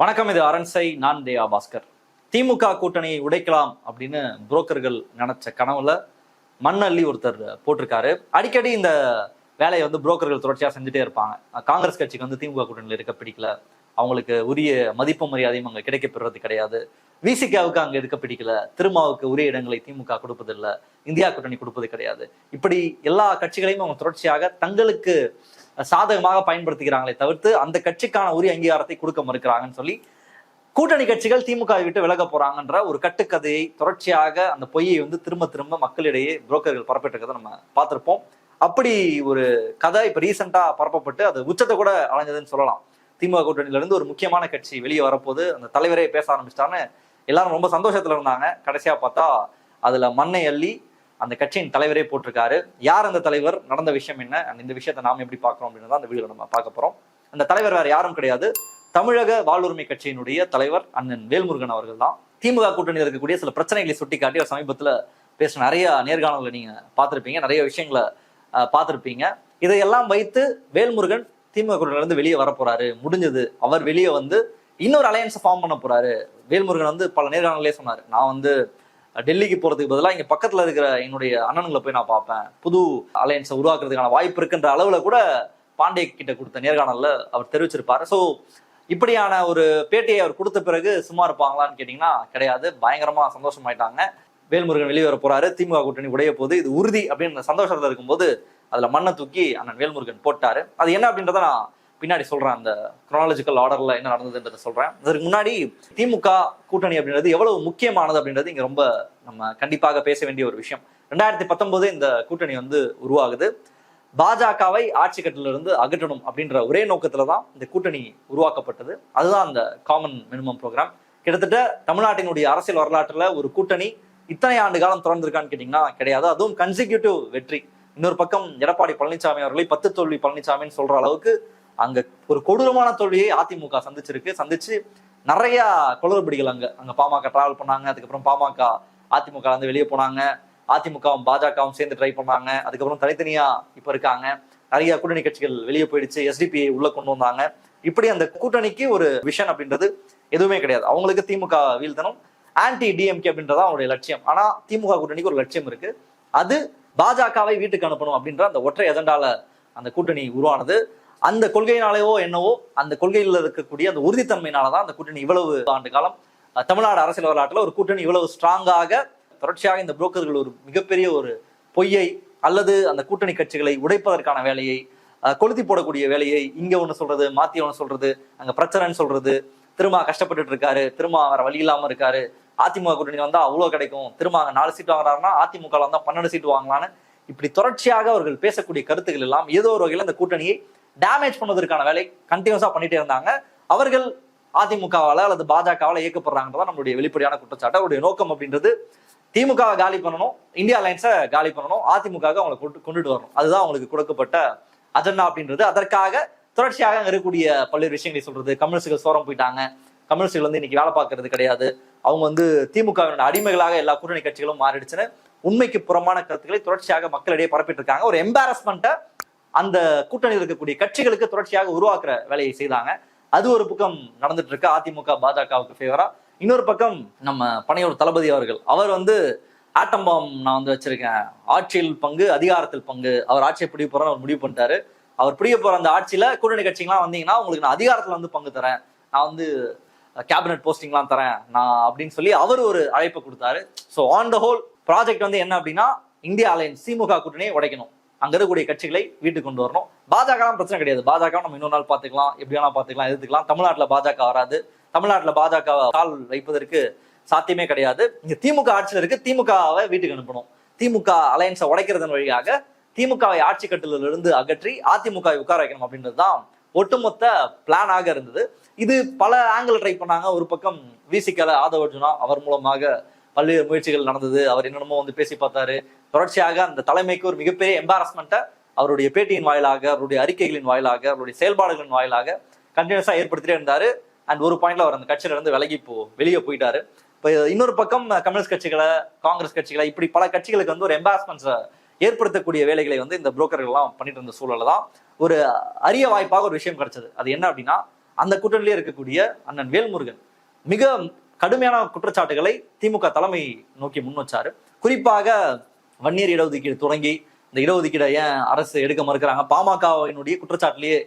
வணக்கம் இது அரண்சை நான் தேயா பாஸ்கர். திமுக கூட்டணியை உடைக்கலாம் அப்படின்னு புரோக்கர்கள் நினைச்ச கனவுல மண்ணள்ளி ஒருத்தர் போட்டிருக்காரு. அடிக்கடி இந்த வேலையை வந்து புரோக்கர்கள் தொடர்ச்சியா செஞ்சுட்டே இருப்பாங்க. காங்கிரஸ் கட்சிக்கு வந்து திமுக கூட்டணியில் இருக்க பிடிக்கல. அவங்களுக்கு உரிய மதிப்பு மரியாதையும் அங்க கிடைக்க பெறுறது கிடையாது. விசிகாவுக்கு அங்க இருக்க பிடிக்கல. திருமாவுக்கு உரிய இடங்களை திமுக கொடுப்பதில்லை. இந்தியா கூட்டணி கொடுப்பது கிடையாது. இப்படி எல்லா கட்சிகளையும் அவங்க தொடர்ச்சியாக தங்களுக்கு சாதகமாக பயன்படுத்திக்கிறாங்களே தவிர்த்து அந்த கட்சிக்கான உரிய அங்கீகாரத்தை கொடுக்க மறுக்கிறாங்கன்னு சொல்லி கூட்டணி கட்சிகள் திமுக விட்டு விலக போறாங்கன்ற ஒரு கட்டுக்கதையை தொடர்ச்சியாக அந்த பொய்யை வந்து திரும்ப திரும்ப மக்களிடையே புரோக்கர்கள் பரப்பிட்டிருக்கதை நம்ம பார்த்திருப்போம். அப்படி ஒரு கதை இப்ப ரீசெண்டா பரப்பப்பட்டு அது உச்சத்தை கூட அடைஞ்சதுன்னு சொல்லலாம். திமுக கூட்டணியில இருந்து ஒரு முக்கியமான கட்சி வெளியே வரப்போது அந்த தலைவரே பேச ஆரம்பிச்சிட்டான்னு எல்லாரும் ரொம்ப சந்தோஷத்துல இருந்தாங்க. கடைசியா பார்த்தா அதுல மண்ணை அள்ளி அந்த கட்சியின் தலைவரே போட்டிருக்காரு. யார் அந்த தலைவர்? நடந்த விஷயம் என்ன? இந்த விஷயத்தை நாம் எப்படி பார்க்குறோம் அப்படின்னு அந்த வீடியோ நம்ம பார்க்க போறோம். அந்த தலைவர் வேற யாரும் கிடையாது. தமிழக வாழ்வுரிமை கட்சியினுடைய தலைவர் அண்ணன் வேல்முருகன் அவர்கள் தான். திமுக கூட்டணியில் இருக்கக்கூடிய சில பிரச்சனைகளை சுட்டிக்காட்டி அவர் சமீபத்தில் பேசின நிறைய நேர்காணல்களை நீங்க பார்த்துருப்பீங்க. நிறைய விஷயங்களை பார்த்துருப்பீங்க. இதையெல்லாம் வைத்து வேல்முருகன் திமுக கூட்டணியிலிருந்து வெளியே வர போறாரு. முடிஞ்சது. அவர் வெளியே வந்து இன்னொரு அலையன்ஸை ஃபார்ம் பண்ண போறாரு. வேல்முருகன் வந்து பல நேர்காணல்களே சொன்னார். நான் வந்து டெல்லிக்கு போறதுக்கு பதிலாக இங்கே பக்கத்தில் இருக்கிற என்னுடைய அண்ணனுங்களை போய் நான் பார்ப்பேன். புது அலையன்ஸை உருவாக்குறதுக்கான வாய்ப்பு இருக்குன்ற அளவில் கூட பாண்டே கிட்ட கொடுத்த நேர்காணலில் அவர் தெரிவிச்சிருப்பார். ஸோ இப்படியான ஒரு பேட்டியை அவர் கொடுத்த பிறகு சும்மா இருப்பாங்களான்னு கேட்டிங்கன்னா கிடையாது. பயங்கரமாக சந்தோஷமாயிட்டாங்க. வேல்முருகன் வெளியே வர போறாரு. திமுக கூட்டணி உடைய போது இது உறுதி அப்படின்னு சந்தோஷத்தில் இருக்கும்போது அதில் மண்ணை தூக்கி அண்ணன் வேல்முருகன் போட்டாரு. அது என்ன அப்படின்றத நான் பின்னாடி சொல்றேன் அந்த குரோனாலஜிக்கல் ஆர்டர்ல என்ன நடந்ததுன்றத சொல்றேன். அதற்கு முன்னாடி திமுக கூட்டணி அப்படின்றது எவ்வளவு முக்கியமானது அப்படின்றது இங்க ரொம்ப நம்ம கண்டிப்பாக பேச வேண்டிய ஒரு விஷயம். ரெண்டாயிரத்தி பத்தொன்பது இந்த கூட்டணி வந்து உருவாகுது. பாஜகவை ஆட்சி கட்டிலிருந்து அகற்றணும் அப்படின்ற ஒரே நோக்கத்துல தான் இந்த கூட்டணி உருவாக்கப்பட்டது. அதுதான் அந்த காமன் மினிமம் ப்ரோக்ராம் கிட்டத்தட்ட தமிழ்நாட்டினுடைய அரசியல் வரலாற்றுல ஒரு கூட்டணி இத்தனை ஆண்டு காலம் தொடர்ந்துருக்கான்னு கேட்டீங்கன்னா கிடையாது. அதுவும் கன்சிக்யூட்டிவ் வெற்றி. இன்னொரு பக்கம் எடப்பாடி பழனிசாமி அவர்களை பத்து தோல்வி பழனிசாமின்னு சொல்ற அளவுக்கு அங்க ஒரு கொடூரமான தோல்வியை அதிமுக சந்திச்சிருக்கு. சந்திச்சு நிறைய குளறுபடிகள் அங்க அங்க பாமக டிராவல் பண்ணாங்க. அதுக்கப்புறம் பாமக அதிமுக வந்து வெளியே போனாங்க. அதிமுகவும் பாஜகவும் சேர்ந்து ட்ரை பண்ணாங்க. அதுக்கப்புறம் தனித்தனியா இப்ப இருக்காங்க. நிறைய கூட்டணி கட்சிகள் வெளியே போயிடுச்சு. எஸ்டிபிஐ உள்ள கொண்டு வந்தாங்க. இப்படி அந்த கூட்டணிக்கு ஒரு விஷன் அப்படின்றது எதுவுமே கிடையாது. அவங்களுக்கு திமுக வீழ்த்தனும் ஆன்டி டிஎம்கே அப்படின்றத அவங்களுடைய லட்சியம். ஆனா திமுக கூட்டணிக்கு ஒரு லட்சியம் இருக்கு. அது பாஜகவை வீட்டுக்கு அனுப்பணும் அப்படின்ற அந்த ஒற்றை எஜெண்டால அந்த கூட்டணி உருவானது. அந்த கொள்கையினாலேயோ என்னவோ அந்த கொள்கையில் இருக்கக்கூடிய அந்த உறுதித்தன்மையினாலதான் அந்த கூட்டணி இவ்வளவு ஆண்டு காலம் தமிழ்நாடு அரசியல் வரலாற்றில் ஒரு கூட்டணி இவ்வளவு ஸ்ட்ராங்காக தொடர்ச்சியாக இந்த புரோக்கர்கள் ஒரு மிகப்பெரிய ஒரு பொய்யை அல்லது அந்த கூட்டணி கட்சிகளை உடைப்பதற்கான வேலையை கொளுத்தி போடக்கூடிய வேலையை இங்கே ஒன்று சொல்றது மாத்தி ஒன்று சொல்றது அங்கே பிரச்சனைன்னு சொல்றது திரும்ப கஷ்டப்பட்டுட்டு இருக்காரு திரும்ப வேற வழி இல்லாமல் இருக்காரு அதிமுக கூட்டணி வந்தால் அவ்வளோ கிடைக்கும் திரும்ப அங்கே நாலு சீட் வாங்குறாருன்னா அதிமுக வந்தால் பன்னெண்டு சீட் வாங்கலான்னு இப்படி தொடர்ச்சியாக அவர்கள் பேசக்கூடிய கருத்துக்கள் எல்லாம் ஏதோ ஒரு வகையில் அந்த கூட்டணியை டேமேஜ் பண்ணுவதற்கான வேலை கண்டினியூஸா பண்ணிட்டே இருந்தாங்க. அவர்கள் அதிமுகவால அல்லது பாஜகவால இயக்கப்படுறாங்கன்றதான் நம்மளுடைய வெளிப்படையான குற்றச்சாட்டு. அவருடைய நோக்கம் அப்படின்றது திமுகவை காலி பண்ணணும் இந்தியா அலைன்ஸை காலி பண்ணணும் அதிமுக அவங்களை கொண்டு கொண்டுட்டு வரணும். அதுதான் அவங்களுக்கு கொடுக்கப்பட்ட அஜெண்டா அப்படின்றது. அதற்காக தொடர்ச்சியாக இருக்கக்கூடிய பல்வேறு விஷயங்களை சொல்றது. கம்யூனிஸ்டுகள் சோரம் போயிட்டாங்க. கம்யூனிஸ்டுகள் வந்து இன்னைக்கு வேலை பார்க்கறது கிடையாது. அவங்க வந்து திமுகவினோட அடிமைகளாக எல்லா கூட்டணி கட்சிகளும் மாறிடுச்சுன்னு உண்மைக்கு புறமான கருத்துக்களை தொடர்ச்சியாக மக்களிடையே பரப்பிட்டு இருக்காங்க. ஒரு எம்பாரஸ்மெண்ட்டை அந்த கூட்டணியில் இருக்கக்கூடிய கட்சிகளுக்கு தொடர்ச்சியாக உருவாக்குற வேலையை செய்தாங்க. அது ஒரு பக்கம் நடந்துட்டு இருக்கு அதிமுக பாஜகவுக்கு ஃபேவரா இன்னொரு பக்கம் நம்ம பனையூர் தளபதி அவர்கள். அவர் வந்து ஆட்டம் பாம் நான் வந்து வச்சிருக்கேன். ஆட்சியில் பங்கு அதிகாரத்தில் பங்கு. அவர் ஆட்சியை பிடிக்க போறோம்னு அவர் முடிவு பண்ணிட்டாரு. அவர் பிடிக்க போற அந்த ஆட்சியில கூட்டணி கட்சிகள்லாம் வந்தீங்கன்னா உங்களுக்கு நான் அதிகாரத்துல வந்து பங்கு தரேன். நான் வந்து கேபினட் போஸ்டிங்லாம் தரேன். நான் அப்படின்னு சொல்லி அவர் ஒரு அழைப்பு கொடுத்தாரு. So on the whole project வந்து என்ன அப்படின்னா இந்தியா அலையன்ஸ் திமுக கூட்டணியை உடைக்கணும். அங்க இருக்கக்கூடிய கட்சிகளை வீட்டுக்கு கொண்டு வரணும். பாஜகலாம் பிரச்சனை கிடையாது. பாஜக நம்ம இன்னொரு நாள் பார்த்துக்கலாம். எப்படி வேணா பார்த்துக்கலாம் எதிர்த்துக்கலாம். தமிழ்நாட்டுல பாஜக வராது. தமிழ்நாட்டுல பாஜக கால் வைப்பதற்கு சாத்தியமே கிடையாது. இங்க திமுக ஆட்சியில் இருக்கு. திமுகவை வீட்டுக்கு அனுப்பணும். திமுக அலையன்ஸை உடைக்கிறதன் வழியாக திமுகவை ஆட்சி கட்டிலிருந்து இருந்து அகற்றி அதிமுகவை உட்கார வைக்கணும் அப்படின்றது தான் ஒட்டுமொத்த பிளானாக இருந்தது. இது பல ஆங்கிள் ட்ரை பண்ணாங்க. ஒரு பக்கம் விசிக்கல ஆதவ அர்ஜுனா அவர் மூலமாக பல்வேறு முயற்சிகள் நடந்தது. அவர் என்னென்னமோ வந்து பேசி பார்த்தாரு. தொடர்ச்சியாக அந்த தலைமைக்கு ஒரு மிகப்பெரிய எம்பாரஸ்மெண்ட்டை அவருடைய பேட்டியின் வாயிலாக அவருடைய அறிக்கைகளின் வாயிலாக அவருடைய செயல்பாடுகளின் வாயிலாக கண்டினியூஸாக ஏற்படுத்திட்டே இருந்தார். அண்ட் ஒரு பாயிண்ட்ல அவர் அந்த கட்சியிலிருந்து விலகி போ வெளியே போயிட்டாரு. இப்போ இன்னொரு பக்கம் கம்யூனிஸ்ட் கட்சிகளை காங்கிரஸ் கட்சிகளை இப்படி பல கட்சிகளுக்கு வந்து ஒரு எம்பாரஸ்மெண்ட்ஸை ஏற்படுத்தக்கூடிய வேலைகளை வந்து இந்த புரோக்கர்கள் எல்லாம் பண்ணிட்டு இருந்த சூழல தான் ஒரு அரிய வாய்ப்பாக ஒரு விஷயம் கிடைச்சது. அது என்ன அப்படின்னா அந்த கூட்டணியிலே இருக்கக்கூடிய அண்ணன் வேல்முருகன் மிக கடுமையான குற்றச்சாட்டுகளை திமுக தலைமை நோக்கி முன் வச்சாரு. குறிப்பாக வன்னியர் இடஒதுக்கீடு தொடங்கி இந்த இடஒதுக்கீடை ஏன் அரசு எடுக்க மறுக்கிறாங்க? பாமகவினுடைய குற்றச்சாட்டிலேயே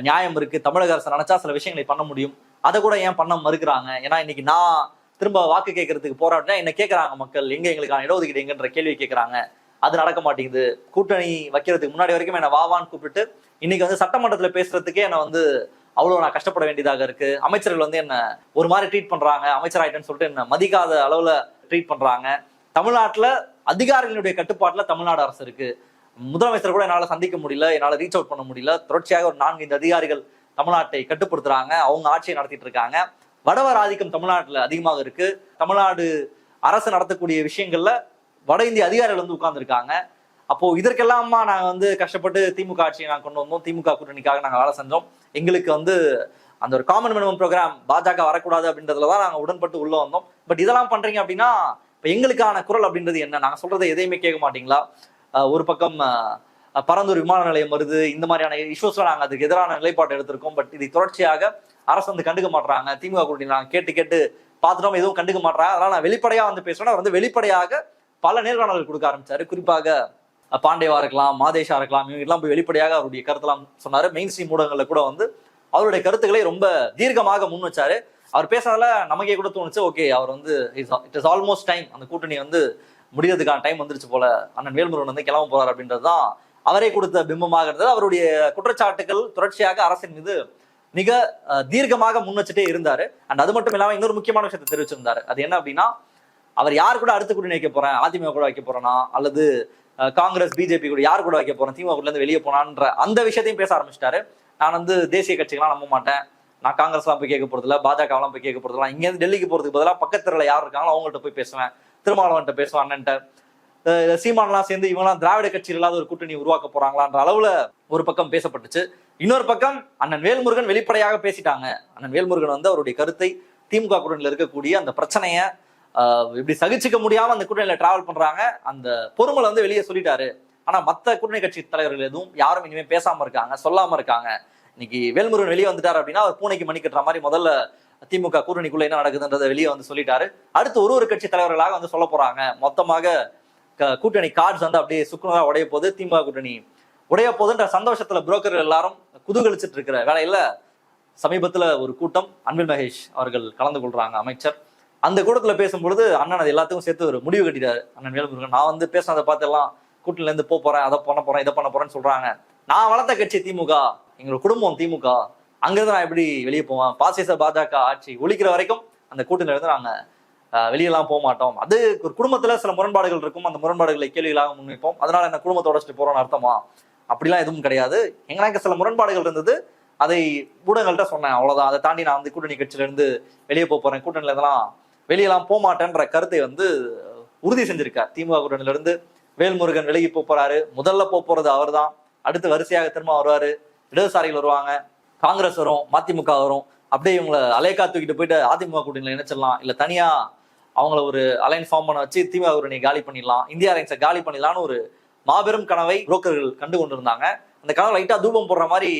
நியாயம் இருக்கு. தமிழக அரசு நினைச்சா சில விஷயங்களை பண்ண முடியும். அதை கூட ஏன் பண்ண மறுக்கிறாங்க? ஏன்னா இன்னைக்கு நான் திரும்ப வாக்கு கேட்கறதுக்கு போராடினா என்ன கேட்கறாங்க மக்கள். எங்க எங்களுக்கான இடஒதுக்கீடு எங்கன்ற கேள்வி கேட்கறாங்க. அது நடக்க மாட்டேங்குது. கூட்டணி வைக்கிறதுக்கு முன்னாடி வரைக்கும் என்னை வாவான்னு கூப்பிட்டு இன்னைக்கு வந்து சட்டமன்றத்துல பேசுறதுக்கே என்னை வந்து அவ்வளவு நான் கஷ்டப்பட வேண்டியதாக இருக்கு. அமைச்சர்கள் வந்து என்ன ஒரு மாதிரி ட்ரீட் பண்றாங்க. அமைச்சர் ஆயிட்டேன்னு சொல்லிட்டு என்ன மதிக்காத அளவுல ட்ரீட் பண்றாங்க. தமிழ்நாட்டுல அதிகாரிகளுடைய கட்டுப்பாட்டுல தமிழ்நாடு அரசு இருக்கு. முதலமைச்சர் கூட என்னால சந்திக்க முடியல என்னால ரீச் அவுட் பண்ண முடியல. தொடர்ச்சியாக ஒரு நான்கு இந்த அதிகாரிகள் தமிழ்நாட்டை கட்டுப்படுத்துறாங்க. அவங்க ஆட்சியை நடத்திட்டு இருக்காங்க. வடவர் ஆதிக்கம் தமிழ்நாட்டில் அதிகமாக இருக்கு. தமிழ்நாடு அரசு நடத்தக்கூடிய விஷயங்கள்ல வட இந்திய அதிகாரிகள் வந்து உட்கார்ந்துருக்காங்க. அப்போ இதற்கெல்லாமா நாங்கள் வந்து கஷ்டப்பட்டு திமுக ஆட்சியை நாங்கள் கொண்டு வந்தோம். திமுக கூட்டணிக்காக நாங்கள் வேலை செஞ்சோம். எங்களுக்கு வந்து அந்த ஒரு காமன் மினிமம் ப்ரோக்ராம் பாஜக வரக்கூடாது அப்படின்றதுல தான் நாங்கள் உடன்பட்டு உள்ள வந்தோம். பட் இதெல்லாம் பண்றீங்க அப்படின்னா இப்போ எங்களுக்கான குரல் அப்படின்றது என்ன? நாங்க சொல்றதை எதையுமே கேட்க மாட்டீங்களா? ஒரு பக்கம் பரந்தூர் விமான நிலையம் வருது இந்த மாதிரியான இஷ்யூஸ்ல நாங்க அதுக்கு எதிரான நிலைப்பாடு எடுத்திருக்கோம். பட் இதை தொடர்ச்சியாக அரசு வந்து கண்டுக்க மாட்டுறாங்க திமுக கூட்டி நாங்கள் கேட்டு கேட்டு பார்த்துட்டோம் எதுவும் கண்டுக்க மாட்டாங்க அதனால் நான் வெளிப்படையாக வந்து பேசுகிறேன் அவர் வந்து வெளிப்படையாக பல நேர்காணல்கள் கொடுக்க ஆரம்பிச்சாரு. குறிப்பாக பாண்டேவா இருக்கலாம் மாதேஷா இருக்கலாம் இவங்க எல்லாம் போய் வெளிப்படையாக அவருடைய கருத்தெல்லாம் சொன்னாரு. மெயின் ஸ்ட்ரீம் ஊடகங்களில் கூட வந்து அவருடைய கருத்துக்களை ரொம்ப தீர்க்கமாக முன் வச்சாரு. அவர் பேசுறதுல நமக்கே கூட தோணுச்சு ஓகே அவர் வந்து இட் இஸ் ஆல்மோஸ்ட் டைம் அந்த கூட்டணி வந்து முடியறதுக்கான டைம் வந்துருச்சு போல. அண்ணன் வேல்முருகன் வந்து கிளம்ப போறார் அப்படின்றது தான் அவரே கொடுத்த பிம்பமாக இருந்தது அவருடைய குற்றச்சாட்டுகள் தொடர்ச்சியாக அரசின் மீது மிக தீர்க்கமாக முன் வச்சுட்டே இருந்தாரு. அண்ட் அது மட்டும் இல்லாமல் இன்னொரு முக்கியமான விஷயத்தை தெரிவிச்சிருந்தாரு. அது என்ன அப்படின்னா அவர் யார் கூட அடுத்த கூட்டணி வைக்க போறேன்? அதிமுக கூட வைக்க போறேனா? அல்லது காங்கிரஸ் பிஜேபி கூட யார் கூட வைக்க போறேன்? திமுக இருந்து வெளியே போனான்ற அந்த விஷயத்தையும் பேச ஆரம்பிச்சிட்டாரு. நான் வந்து தேசிய கட்சிகள்லாம் நம்ப மாட்டேன். நான் காங்கிரஸ்லாம் போய் கேட்க போறதில்ல பாஜகலாம் போய் கேட்க போறதில்ல. இங்க இருந்து டெல்லிக்கு போறதுக்கு பதிலாக பக்கத்துல யார் இருக்காங்களோ அவங்கள்ட்ட போய் பேசுவேன். திருமாவளவன்ட்ட பேசுவேன் அண்ணன்ட்ட. சீமான்லாம் சேர்ந்து இவங்கலாம் திராவிட கட்சியில் இல்லாத ஒரு கூட்டணி உருவாக்க போறாங்களான்ற அளவுல ஒரு பக்கம் பேசப்பட்டுச்சு. இன்னொரு பக்கம் அண்ணன் வேல்முருகன் வெளிப்படையாக பேசிட்டாங்க. அண்ணன் வேல்முருகன் வந்து அவருடைய கருத்தை திமுக கூட்டணியில் இருக்கக்கூடிய அந்த பிரச்சனையை இப்படி சகிச்சுக்க முடியாம அந்த கூட்டணியில டிராவல் பண்றாங்க. அந்த பொறுமலை வந்து வெளியே சொல்லிட்டாரு. ஆனா மத்த கூட்டணி கட்சி தலைவர்கள் எதுவும் யாரும் இனிமே பேசாம இருக்காங்க சொல்லாம இருக்காங்க. இன்னைக்கு வேல்முருகன் வெளியே வந்துட்டாரு அப்படின்னா அவர் பூனைக்கு மணி கட்டுற மாதிரி முதல்ல திமுக கூட்டணிக்குள்ள என்ன நடக்குதுன்றதை வெளியே வந்து சொல்லிட்டாரு. அடுத்து ஒரு ஒரு கட்சி தலைவர்களாக வந்து சொல்ல போறாங்க. மொத்தமாக க- கூட்டணி கார்ட்ஸ் வந்து அப்படியே சுக்குனரா உடைய போது திமுக கூட்டணி உடைய போதுன்ற சந்தோஷத்துல புரோக்கர்கள் எல்லாரும் குதூகலிச்சிட்டு இருக்கிற வேலையில சமீபத்துல ஒரு கூட்டம் அன்பில் மகேஷ் அவர்கள் கலந்து கொள்றாங்க அமைச்சர். அந்த கூட்டத்துல பேசும்பொழுது அண்ணன் அது எல்லாத்துக்கும் சேர்த்து ஒரு முடிவு கட்டிட்டாரு. அண்ணன் வேலுமுருகன் நான் வந்து பேசுனதை பார்த்து எல்லாம் கூட்டணில இருந்து போப் போறேன் அதை பண்ண போறேன் இதை பண்ண போறேன்னு சொல்றாங்க. நான் வளர்த்த கட்சி திமுக எங்களோட குடும்பம் திமுக. அங்கிருந்து நான் எப்படி வெளியே போவேன்? பாசிச பாஜக ஆட்சி ஒழிக்கிற வரைக்கும் அந்த கூட்டணியில இருந்து நாங்க வெளியெல்லாம் போக மாட்டோம். அது ஒரு குடும்பத்துல சில முரண்பாடுகள் இருக்கும். அந்த முரண்பாடுகளை கேள்விகளாக முன்வைப்போம். அதனால என்ன குடும்பத்தோட வச்சுட்டு போறோம்னு அர்த்தமா? அப்படிலாம் எதுவும் கிடையாது. எங்களுக்கு சில முரண்பாடுகள் இருந்தது. அதை ஊடகங்கள்கிட்ட சொன்னேன். அவ்வளவுதான். அதை தாண்டி நான் வந்து கூட்டணி கட்சியில இருந்து வெளியே போக போறேன். கூட்டணியில இதெல்லாம் வெளியெல்லாம் போக மாட்டேன்ற கருத்தை வந்து உறுதி செஞ்சிருக்கார். திமுக கூட்டணியில வேல்முருகன் விலகி போறாரு. முதல்ல போறது அவர் அவர்தான். அடுத்து வரிசையாக திரும்ப வருவாரு. இடதுசாரிகள் வருவாங்க. காங்கிரஸ் வரும் மதிமுக வரும். அப்படியே இவங்களை அலைக்கா தூக்கிட்டு போயிட்டு அதிமுக கூட்டணியில் இணைச்சிடலாம். இல்ல தனியா அவங்கள ஒரு அலைன் ஃபார்ம் பண்ண வச்சு திமுக கூட்டணி காலி பண்ணிடலாம். இந்தியா அலைன்ஸை காலி பண்ணிடலாம்னு ஒரு மாபெரும் கனவை புரோக்கர்கள் கண்டு கொண்டிருந்தாங்க. அந்த கனவு லைட்டா தூபம் போடுற மாதிரி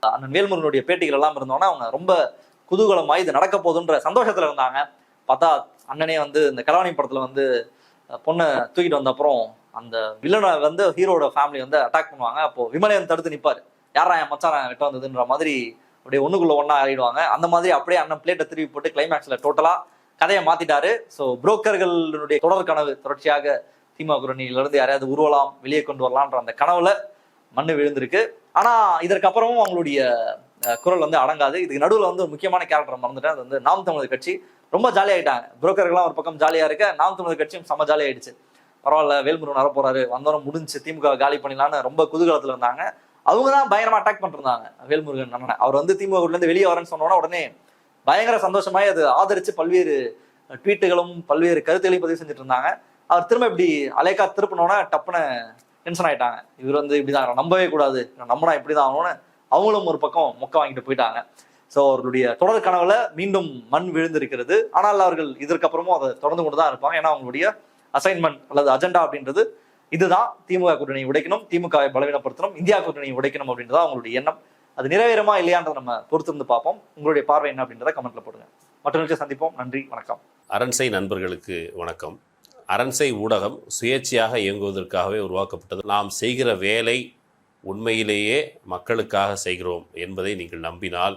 அண்ணன் வேல்முருகனுடைய பேட்டிகள் எல்லாம் இருந்தோன்னா அவங்க ரொம்ப குதூகலமாய் இது நடக்க போகுதுன்ற சந்தோஷத்துல இருந்தாங்க. பார்த்தா அண்ணனே வந்து இந்த கலவாணி படத்துல வந்து பொண்ணை தூக்கிட்டு வந்த அப்புறம் அந்த வில்லனை வந்து ஹீரோட ஃபேமிலி வந்து அட்டாக் பண்ணுவாங்க. அப்போ விமலையன் தடுத்து நிப்பாரு. யாரா என் மச்சான் கிட்ட வந்ததுன்ற மாதிரி அப்படியே ஒண்ணுக்குள்ள ஒண்ணா ஆயிடுவாங்க அந்த மாதிரி அப்படியே அண்ணன் பிளேட்டை திருப்பி போட்டு கிளைமேக்ஸ்ல டோட்டலா கதையை மாத்திட்டாரு. ஸோ புரோக்கர்களுடைய தொடர் கனவு தொடர்ச்சியாக திமுக கூட்டணியில இருந்து யாரையாவது உருவலாம் வெளியே கொண்டு வரலாம்ன்ற அந்த கனவுல மண்ணு விழுந்திருக்கு. ஆனா இதற்கப்புறமும் அவங்களுடைய குரல் வந்து அடங்காது. இதுக்கு நடுவில் வந்து ஒரு முக்கியமான கேரக்டர் மறந்துட்டேன். அது வந்து நாம் தமிழர் கட்சி. ரொம்ப ஜாலியாகிட்டாங்க புரோக்கர்கள்லாம் ஒரு பக்கம் ஜாலியாக இருக்க நாம் தமிழர் கட்சியும் செம்ம ஜாலியாயிடுச்சு பரவாயில்ல வேல்முருகன் வர போறாரு வந்தவரும் முடிஞ்சு திமுக காலி பண்ணிடலாம்னு ரொம்ப குதூகலத்தில் இருந்தாங்க. அவங்க தான் பயங்கரமா அட்டாக் பண்ணிருந்தாங்க வேல்முருகன் அண்ணனை. அவர் வந்து திமுகலேருந்து இருந்து வெளியே வரேன்னு சொன்னோன்னா உடனே பயங்கர சந்தோஷமாய் அது ஆதரிச்சு பல்வேறு ட்வீட்டுகளும் பல்வேறு கருத்துகளையும் பதிவு செஞ்சுட்டு இருந்தாங்க. அவர் திரும்ப இப்படி அலைக்கா திருப்பினோன்னா டப்புன்னு டென்ஷன் ஆயிட்டாங்க. இவர் வந்து இப்படிதான் நம்பவே கூடாது நம்பினா இப்படிதான் ஆகணும்னு அவங்களும் ஒரு பக்கம் மொக்க வாங்கிட்டு போயிட்டாங்க. ஸோ அவர்களுடைய தொடர் கனவுல மீண்டும் மண் விழுந்திருக்கிறது. ஆனால் அவர்கள் இதற்கப்புறமும் அதை தொடர்ந்து கொண்டு தான் இருப்பாங்க. ஏன்னா அவங்களுடைய அசைன்மெண்ட் அல்லது அஜெண்டா அப்படின்றது இதுதான். திமுக கூட்டணியை உடைக்கணும். திமுகவை பலவீனப்படுத்தணும். இந்தியா கூட்டணியை உடைக்கணும் அப்படின்றதா அவங்களுடைய எண்ணம். அது நிறைவேறமா இல்லையான்றதை நம்ம பொறுத்திருந்து பார்ப்போம். உங்களுடைய பார்வை என்ன அப்படின்றத கமெண்ட்ல போடுங்க. மற்றொரு சந்திப்போம். நன்றி. வணக்கம். அரண்சை நண்பர்களுக்கு வணக்கம். அரண்சை ஊடகம் சுயேட்சையாக இயங்குவதற்காகவே உருவாக்கப்பட்டது. நாம் செய்கிற வேலை உண்மையிலேயே மக்களுக்காக செய்கிறோம் என்பதை நீங்கள் நம்பினால்